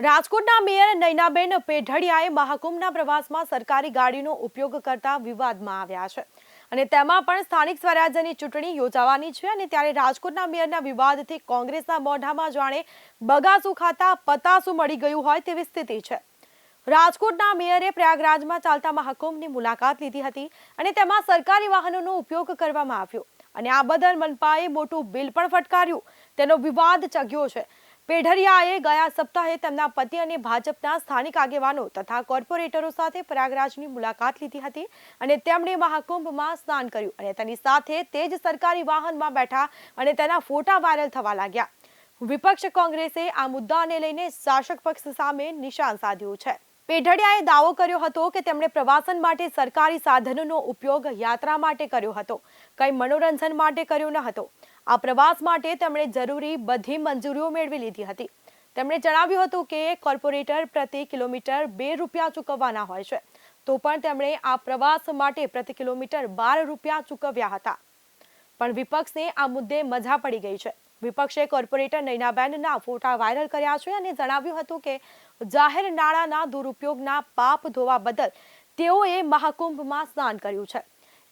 રાજકોટના મેયર નૈનાબેન પેઢડિયાએ મહાકુંભના પ્રવાસમાં સરકારી ગાડીનો ઉપયોગ કરતા વિવાદમાં આવ્યા છે. અને તેમાં પણ સ્થાનિક સ્વરાજ્યની ચૂંટણી યોજાવાની છે અને ત્યારે રાજકોટના મેયરના વિવાદથી કોંગ્રેસના મોઢામાં જાણે બગાસું ખાતા પતાસું મળી ગયું હોય તેવી સ્થિતિ છે. રાજકોટના મેયરે પ્રયાગરાજમાં ચાલતા મહાકુંભની મુલાકાત લીધી હતી અને તેમાં સરકારી વાહનોનો ઉપયોગ કરવામાં આવ્યો. અને આ બદલ મનપાએ મોટું બિલ પણ ફટકાર્યું. તેનો વિવાદ ચગ્યો છે. પેઢરિયાએ ગયા સપ્તાહે તેમના પતિ અને ભાજપના સ્થાનિક આગેવાનો તથા કોર્પોરેટરો સાથે પ્રયાગરાજની મુલાકાત લીધી હતી અને તેમણે મહાકુંભમાં સ્નાન કર્યું અને તેની સાથે તે જ સરકારી વાહનમાં બેઠા અને તેના ફોટા વાયરલ થવા લાગ્યા. વિપક્ષ કોંગ્રેસે આ મુદ્દાને લઈને શાસક પક્ષ સામે નિશાન સાધ્યું છે. પેઢડિયાએ દાવો કર્યો હતો કે તેમણે પ્રવાસન માટે સરકારી સાધનોનો ઉપયોગ યાત્રા માટે કર્યો હતો. કંઈ મનોરંજન માટે કર્યો ન હતો. આ પ્રવાસ માટે તેમણે જરૂરી બધી મંજૂરીઓ મેળવી લીધી હતી. તેમણે જણાવ્યું હતું કે કોર્પોરેટર પ્રતિ કિલોમીટર બે રૂપિયા ચૂકવવાના હોય છે. તો પણ તેમણે આ પ્રવાસ માટે પ્રતિ કિલોમીટર બાર રૂપિયા ચૂકવ્યા હતા. પણ વિપક્ષને આ મુદ્દે મજા પડી ગઈ છે. વિપક્ષે કોર્પોરેટર નૈનાબેનના ફોટા વાયરલ કર્યા છે અને જણાવ્યું હતું કે જાહેર નાણાંના દુરુપયોગના પાપ ધોવા બદલ તેઓએ મહાકુંભમાં સ્નાન કર્યું છે.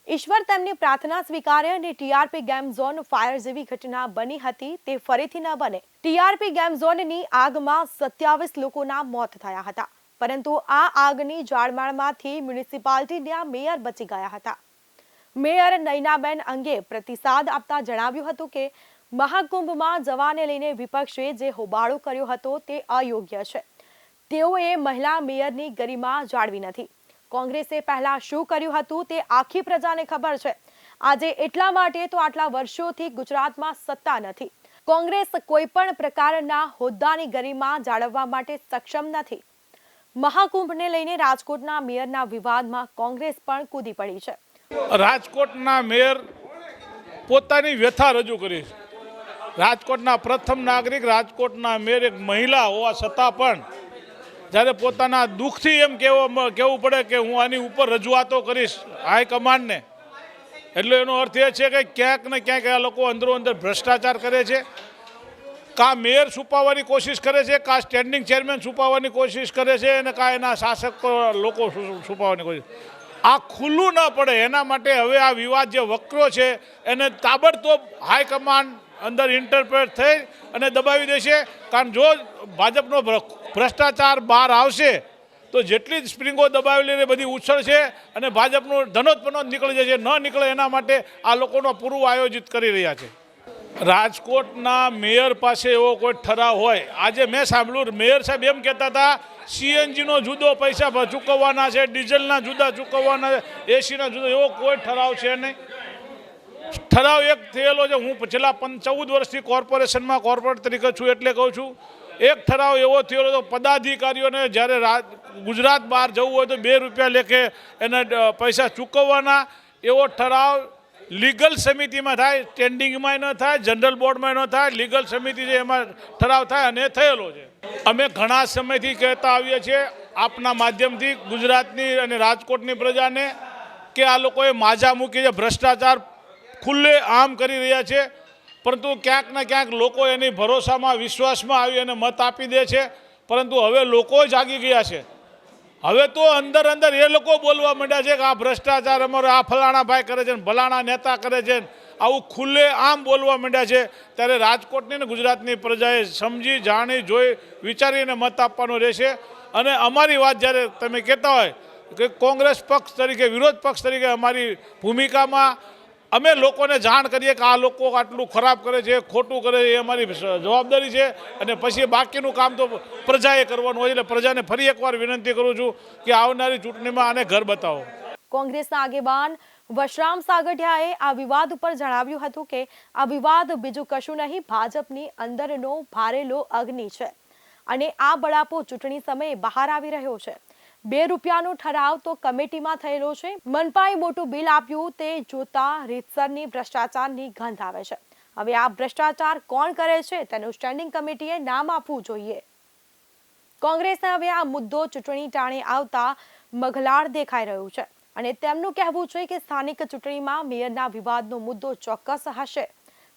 ઈશ્વર તેમની પ્રાર્થના સ્વીકારે અને ટીઆરપી ગેમ ઝોન ફાયર જેવી ઘટના બની હતી તે ફરીથી ન બને. ટીઆરપી ગેમ ઝોનની આગમાં સત્યાવીસ લોકોના મોત થયા હતા. પરંતુ આ આગની જાળમાળમાંથી મ્યુનિસિપાલિટીના મેયર બચી ગયા હતા. મેયર નૈનાબેન અંગે પ્રતિસાદ આપતા જણાવ્યું હતું કે, મહાકુંભમાં જવાને લઈને વિપક્ષે જે હોબાળો કર્યો હતો તે અયોગ્ય છે. તેઓએ મહિલા મેયરની ગરિમા જાળવી નથી. કોંગ્રેસે પહેલા શું કર્યું હતું તે આખી પ્રજાને ખબર છે. આજે એટલા માટે તો આટલા વર્ષોથી ગુજરાતમાં સત્તા નથી. કોંગ્રેસ કોઈ પણ પ્રકારના હોદ્દાની ગરિમા જાળવવા માટે સક્ષમ નથી. મહાકુંભને લઈને રાજકોટના મેયરના વિવાદમાં કોંગ્રેસ પણ કૂદી પડી છે. રાજકોટના મેયર પોતાની વ્યથા રજૂ કરી છે. રાજકોટના પ્રથમ નાગરિક, રાજકોટના મેયર એક મહિલા હોવા છતાં પણ જ્યારે પોતાના દુઃખથી એમ કહેવું કહેવું પડે કે હું આની ઉપર રજૂઆતો કરીશ હાઈકમાન્ડને એટલે એનો અર્થ એ છે કે ક્યાંક ને ક્યાંક આ લોકો અંદરો અંદર ભ્રષ્ટાચાર કરે છે. કાં મેયર છુપાવવાની કોશિશ કરે છે, કાં સ્ટેન્ડિંગ ચેરમેન છુપાવવાની કોશિશ કરે છે અને કાં એના શાસક લોકો છુપાવવાની કોશિશ. આ ખુલ્લું ન પડે, એના માટે હવે આ વિવાદ જે વક્રો છે, એને તાબડતોબ હાઈકમાન્ડ અંદર ઇન્ટરપ્રેટ થઈ અને દબાવી દેશે. કારણ જો ભાજપનો ભ્ર- ભ્રષ્ટાચાર બહાર આવશે, તો જેટલી જ સ્પ્રિંગો દબાવેલી ને બધી ઉછળશે અને ભાજપનું ધનોત્પન્ન નીકળી જશે, ન નીકળે એના માટે આ લોકોનો પૂરું આયોજિત કરી રહ્યા છે. રાજકોટના મેયર પાસે એવો કોઈ ઠરાવ હોય. આજે મેં સાંભળ્યું, મેયર સાહેબ એમ કહેતા હતા, સીએનજીનો જુદો પૈસા ચૂકવવાના છે, ડીઝલના જુદા ચૂકવવાના છે, એસીના જુદા એવો કોઈ ઠરાવ છે નહીં. ઠરાવ એક થયેલો છે. હું છેલ્લા ચૌદ વર્ષથી કોર્પોરેશનમાં કોર્પોરેટ તરીકે છું એટલે કહું છું, એક ઠરાવ એવો થયેલો તો પદાધિકારીઓને જ્યારે ગુજરાત બહાર જવું હોય તો બે રૂપિયા લેખે એને પૈસા ચૂકવવાના. એવો ઠરાવ લીગલ સમિતિમાં થાય સ્ટેન્ડિંગમાં ન થાય, જનરલ બોર્ડમાં ન થાય, લીગલ સમિતિ છે એમાં ઠરાવ થાય અને થયેલો છે. અમે ઘણા સમયથી કહેતા આવીએ છીએ આપના માધ્યમથી ગુજરાતની અને રાજકોટની પ્રજાને કે આ લોકોએ માજા મૂકી છે, ભ્રષ્ટાચાર ખુલ્લે આમ કરી રહ્યા છે. પરંતુ ક્યાંક ને ક્યાંક લોકો એની ભરોસામાં, વિશ્વાસમાં આવી અને મત આપી દે છે. પરંતુ હવે લોકો જાગી ગયા છે. હવે તો અંદર અંદર એ લોકો બોલવા માંડ્યા છે કે આ ભ્રષ્ટાચાર અમારો, આ ફલાણા ભાઈ કરે છે ને ભલાણા નેતા કરે છે આવું ખુલ્લે આમ બોલવા માંડ્યા છે. ત્યારે રાજકોટની ને ગુજરાતની પ્રજાએ સમજી, જાણી, જોઈ વિચારીને મત આપવાનો રહેશે. અને અમારી વાત જ્યારે તમે કહેતા હોય કે કોંગ્રેસ પક્ષ તરીકે, વિરોધ પક્ષ તરીકે અમારી ભૂમિકામાં અમે લોકોને જાણ કરીએ કે આ લોકો આટલું ખરાબ કરે છે, ખોટું કરે છે, એ અમારી જવાબદારી છે. અને પછી બાકીનું કામ તો પ્રજાએ કરવાનું હોય એટલે પ્રજાને ફરી એકવાર વિનંતી કરું છું કે આવનારી ચૂંટણીમાં આને ઘર બતાવો. કોંગ્રેસના આગેવાન વશરામ સાગઠિયાએ આ વિવાદ ઉપર જણાવ્યું હતું કે આ વિવાદ બીજું કશું નહીં, ભાજપની અંદરનો ભારેલો અગ્નિ છે. અને આ બળાપો ચૂંટણી સમયે બહાર આવી રહ્યો છે. બે રૂપિયાનો ઠરાવ તો કમિટીમાં થયેલો છે. મનપાએ મોટું બિલ આપ્યું, તે જોતા રીતસરની ભ્રષ્ટાચારની ગંધ આવે છે. હવે આ ભ્રષ્ટાચાર કોણ કરે છે તેનું સ્ટેન્ડિંગ કમિટીએ નામ આપવું જોઈએ. કોંગ્રેસને હવે આ મુદ્દો ચૂંટણી ટાણે આવતા મઘલાડ દેખાઈ રહ્યું છે અને તેમનું કહેવું છે કે સ્થાનિક ચૂંટણીમાં મેયરના વિવાદનો મુદ્દો ચોક્કસ હશે.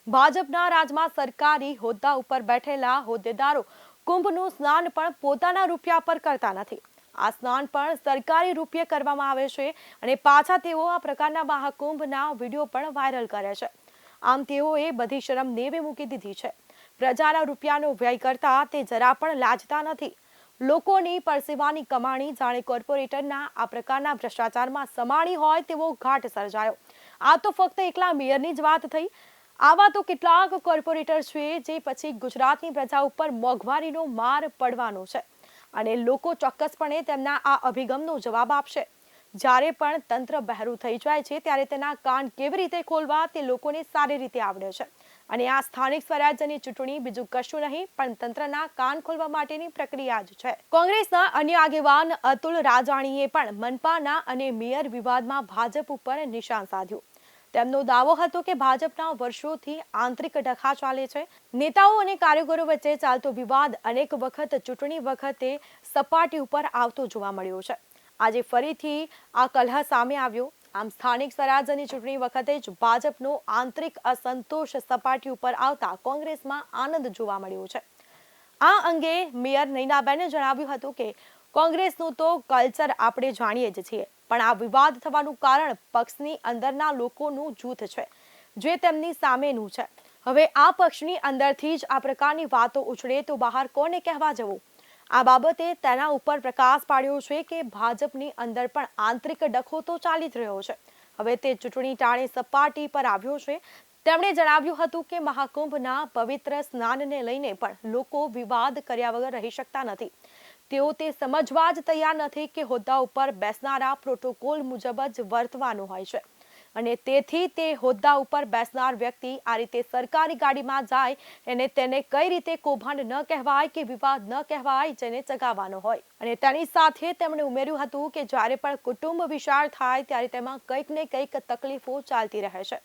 ભાજપના રાજમાં સરકારી હોદ્દા ઉપર બેઠેલા હોદ્દેદારો કુંભનું સ્નાન પણ પોતાના રૂપિયા પર કરતા નથી. આ સ્નાન પણ સરકારી રૂપિયે કરવામાં આવે છે અને પાછા તેઓ આ પ્રકારના મહાકુંભના વીડિયો પણ વાયરલ કરે છે. આમ તેઓએ બધી શરમ નેવે મૂકી દીધી છે. પ્રજાના રૂપિયાનો વ્યય કરતા તે જરા પણ લાજતા નથી. લોકોની પરસેવાની કમાણી જાણે કોર્પોરેટરના આ પ્રકારના ભ્રષ્ટાચારમાં સમાણી હોય તેવો ઘાટ સર્જાયો. આ તો ફક્ત એકલા મેયરની જ વાત થઈ. આવા તો કેટલાક કોર્પોરેટર છે જે પછી ગુજરાતની પ્રજા ઉપર મોંઘવારીનો માર પડવાનો છે. અને લોકો ચોક્કસપણે તેમના આ અભિગમનો જવાબ આપશે. જ્યારે પણ તંત્ર બહેરું થઈ જાય છે, ત્યારે તેના કાન કેવી રીતે ખોલવા તે લોકોને સારી રીતે આવડે છે. અને આ સ્થાનિક સ્વરાજ્યની ચૂંટણી બીજું કશું નહીં, પણ તંત્રના કાન ખોલવા માટેની પ્રક્રિયા જ છે. કોંગ્રેસના અન્ય આગેવાન અતુલ રાજાણીએ પણ મનપાના અને મેયર વિવાદમાં ભાજપ ઉપર નિશાન સાધ્યું. તેમનો દાવો હતો કે ભાજપના વર્ષોથી આંતરિક ડખા ચાલે છે. નેતાઓ અને કાર્યકરો વચ્ચે ચાલતો વિવાદ અનેક વખત, ચૂંટણી વખતે સપાટી ઉપર આવતો જોવા મળ્યો છે. આજે ફરીથી આ કલહ સામે આવ્યો. આમ સ્થાનિક સ્વરાજ્યની ચૂંટણી વખતે જ ભાજપનો આંતરિક અસંતોષ સપાટી ઉપર આવતા કોંગ્રેસમાં આનંદ જોવા મળ્યો છે. આ અંગે મેયર નૈનાબેને જણાવ્યું હતું કે કોંગ્રેસનું તો કલ્ચર આપણે જાણીએ જ છીએ. પણ આ વિવાદ થવાનું કારણ પક્ષની અંદરના લોકોનું જૂથ છે, જે તેમની સામેનું છે. હવે આ પક્ષની અંદરથી જ આ પ્રકારની વાતો ઉછળે તો બહાર કોને કહેવા જવું? આ બાબતે તેના ઉપર પ્રકાશ પાડ્યો છે કે ભાજપની અંદર પણ આંતરિક ડખો તો ચાલી જ રહ્યો છે. હવે તે ચૂંટણી ટાણે સપાટી પર આવ્યો છે. તેમણે જણાવ્યું હતું કે મહાકુંભના પવિત્ર સ્નાનને લઈને પણ લોકો વિવાદ કર્યા વગર રહી શકતા નથી. તેઓ તે સમજવા જ તૈયાર નથી કે હોદ્દા ઉપર બેસનારા પ્રોટોકોલ મુજબ જ વર્તવાનું હોય છે. અને તેથી તે હોદ્દા ઉપર બેસનાર વ્યક્તિ આ રીતે સરકારી ગાડીમાં જાય અને તેને કઈ રીતે કૌભાંડ ન કહેવાય કે વિવાદ ન કહેવાય જેને ચગાવવાનો હોય. અને તેની સાથે તેમણે ઉમેર્યું હતું કે જ્યારે પણ કુટુંબ વિશાળ થાય ત્યારે તેમાં કંઈક ને કંઈક તકલીફો ચાલતી રહે છે.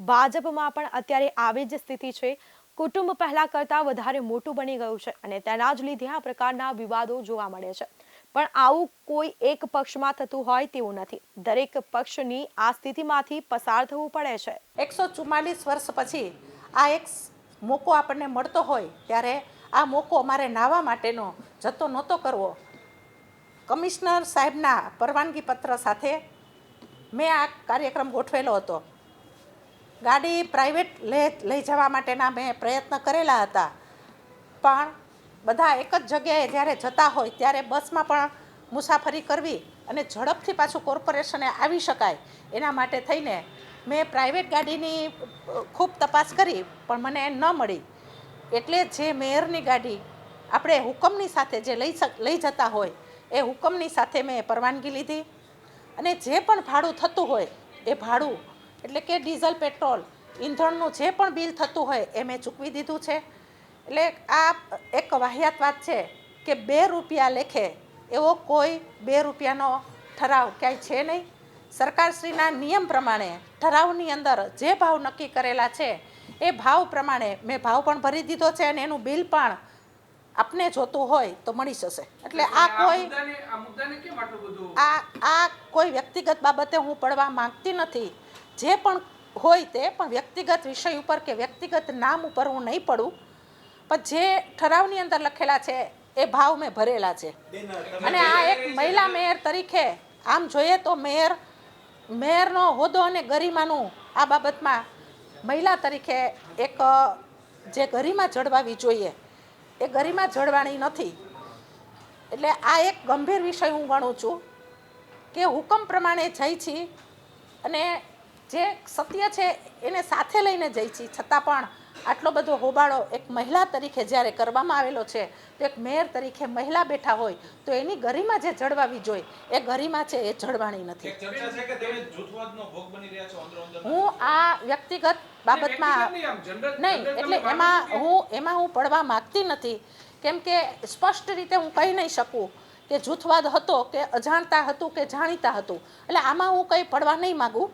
ભાજપમાં પણ અત્યારે આવી જ સ્થિતિ છે. કુટુંબ પહેલા કરતા વધારે મોટું બની ગયું છે અને તેના જ લીધે આ પ્રકારના વિવાદો જોવા મળે છે. પણ આવું કોઈ એક પક્ષમાં થતું હોય તેવું નથી. દરેક પક્ષની આ સ્થિતિમાંથી પસાર થવું પડે છે. એકસો ચુમ્માલીસ વર્ષ પછી આ એક મોકો આપણને મળતો હોય ત્યારે આ મોકો અમારે નાહવા માટેનો જતો નહોતો કરવો. કમિશનર સાહેબના પરવાનગી પત્ર સાથે મેં આ કાર્યક્રમ ગોઠવેલો હતો. ગાડી પ્રાઇવેટ લે, લઈ જવા માટેના મેં પ્રયત્ન કરેલા હતા. પણ બધા એક જ જગ્યાએ જ્યારે જતા હોય ત્યારે બસમાં પણ મુસાફરી કરવી અને ઝડપથી પાછું કોર્પોરેશને આવી શકાય એના માટે થઈને મેં પ્રાઇવેટ ગાડીની ખૂબ તપાસ કરી, પણ મને ન મળી. એટલે જે મેયરની ગાડી આપણે હુકમની સાથે જે લઈ શક, લઈ જતા હોય, એ હુકમની સાથે મેં પરવાનગી લીધી અને જે પણ ભાડું થતું હોય, એ ભાડું એટલે કે ડીઝલ પેટ્રોલ ઈંધણનું જે પણ બિલ થતું હોય એ મેં ચૂકવી દીધું છે. એટલે આ એક વાહિયાત વાત છે કે બે રૂપિયા લેખે એવો કોઈ બે રૂપિયાનો ઠરાવ ક્યાંય છે નહીં. સરકારશ્રીના નિયમ પ્રમાણે ઠરાવની અંદર જે ભાવ નક્કી કરેલા છે એ ભાવ પ્રમાણે મેં ભાવ પણ ભરી દીધો છે અને એનું બિલ પણ આપને જોતું હોય તો મળી જશે. એટલે આ કોઈ આ આ કોઈ વ્યક્તિગત બાબતે હું પડવા માંગતી નથી. જે પણ હોય તે, પણ વ્યક્તિગત વિષય ઉપર કે વ્યક્તિગત નામ ઉપર હું નહીં પડું. પણ જે ઠરાવની અંદર લખેલા છે, એ ભાવ મેં ભરેલા છે. અને આ એક મહિલા મેયર તરીકે, આમ જોઈએ તો મેયર, મેયરનો હોદ્દો અને ગરિમાનું આ બાબતમાં મહિલા તરીકે એક, જે ગરિમા જળવાવી જોઈએ. એ ગરિમા જળવાણી નથી. એટલે આ એક ગંભીર વિષય હું ગણું છું કે હુકમ પ્રમાણે જઈ છી અને જે સત્ય છે એને સાથે લઈને જઈ છી. છતાં પણ આટલો બધો હોબાળો એક મહિલા તરીકે જ્યારે કરવામાં આવેલો છે તો એક મેયર તરીકે મહિલા બેઠા હોય તો એની ગરિમા જે જળવાવી જોઈએ એ ગરિમા છે એ જળવાણી નથી. હું આ વ્યક્તિગત બાબતમાં નહીં, એટલે એમાં હું એમાં હું પડવા માગતી નથી. કેમ કે સ્પષ્ટ રીતે હું કહી નહીં શકું કે જૂથવાદ હતો કે અજાણતા હતું કે જાણીતા હતું. એટલે આમાં હું કંઈ પડવા નહીં માગું.